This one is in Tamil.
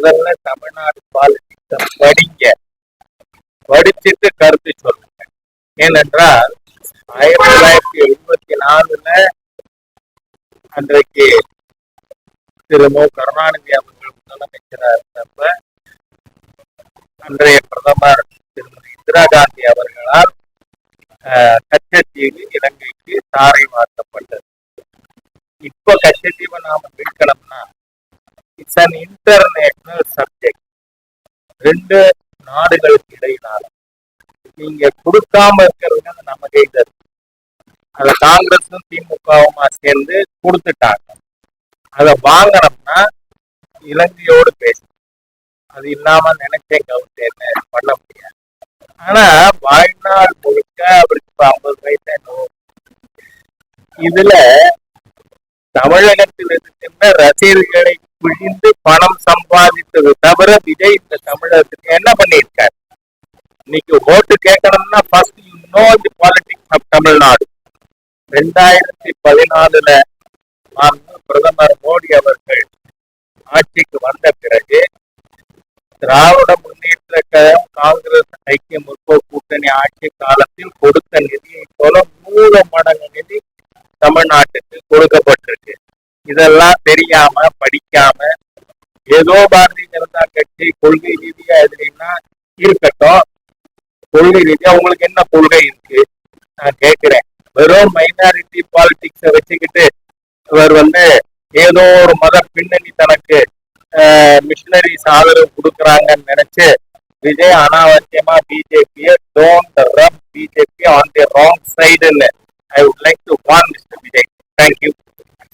முதல்ல தமிழ்நாடு பாலிட்டிக்ஸ படிங்க. படிச்சுட்டு கருத்து சொல்லுங்க. ஏனென்றால் ஆயிரத்தி தொள்ளாயிரத்தி எழுபத்தி நாலுல அன்றைக்கு திரு மு. கருணாநிதி அவர்கள் முதலமைச்சராக இருந்தப்ப அன்றைய பிரதமர் திருமதி இந்திரா காந்தி அவர்களால் ஆஹ், கச்சத்தீவு இலங்கைக்கு தாரை மாற்றப்பட்டது. இப்ப கச்சத்தீவை நாம மீட்கலாம் இட்ஸ் அன் இன்டர்நேஷனல் சப்ஜெக்ட் ரெண்டு நாடுகளுக்கு இடையினால நீங்க கொடுக்காம இருக்கிறது நம்ம கையில இருக்கு. அத காங்கிரஸும் திமுகவுமா சேர்ந்து கொடுத்துட்டாங்க. அதை வாங்கினோம்னா இலங்கையோடு பேசணும் அது இல்லாம நினைச்சேன் என்ன பண்ண முடியாது. ஆனா வாழ்நாள் முழுக்க அவருக்கு இப்ப ஐம்பது வயசு என்னவோ. இதுல தமிழகத்தில் இருக்கின்ற ரசிகர்களை பிழிந்து பணம் சம்பாதித்தது தவிர விஜய் இந்த தமிழகத்துக்கு என்ன பண்ணியிருக்காரு? இன்னைக்கு ஓட்டு கேட்கணும்னா first you know the politics of Tamil Nadu. ரெண்டாயிரத்தி பதினாலுல பிரதமர் மோடி அவர்கள் ஆட்சிக்கு வந்த பிறகு திராவிட முன்னேற்ற கழகம் காங்கிரஸ் ஐக்கிய முற்போக்கு கூட்டணி ஆட்சி காலத்தில் கொடுத்த நிதியை போல மூல மடங்கு நிதி தமிழ்நாட்டுக்கு கொடுக்கப்பட்டது இதெல்லாம் தெரியாம படிக்காம ஏதோ பாரதிய ஜனதா கட்சி கொள்கை ரீதியா எதுனா இருக்கட்டும் கொள்கை ரீதியா உங்களுக்கு என்ன கொள்கை இருக்கு? நான் கேட்கிறேன். வெறும் மைனாரிட்டி பாலிடிக்ஸ வச்சுக்கிட்டு இவர் வந்து ஏதோ ஒரு மத பின்னணி தனக்கு மிஷினரிஸ் ஆதரவு கொடுக்குறாங்கன்னு நினைச்சு விஜய் அனாவசியமா பிஜேபியை don't rub BJP on the wrong சைடுன்னு I would like to warn mister Vijay thank you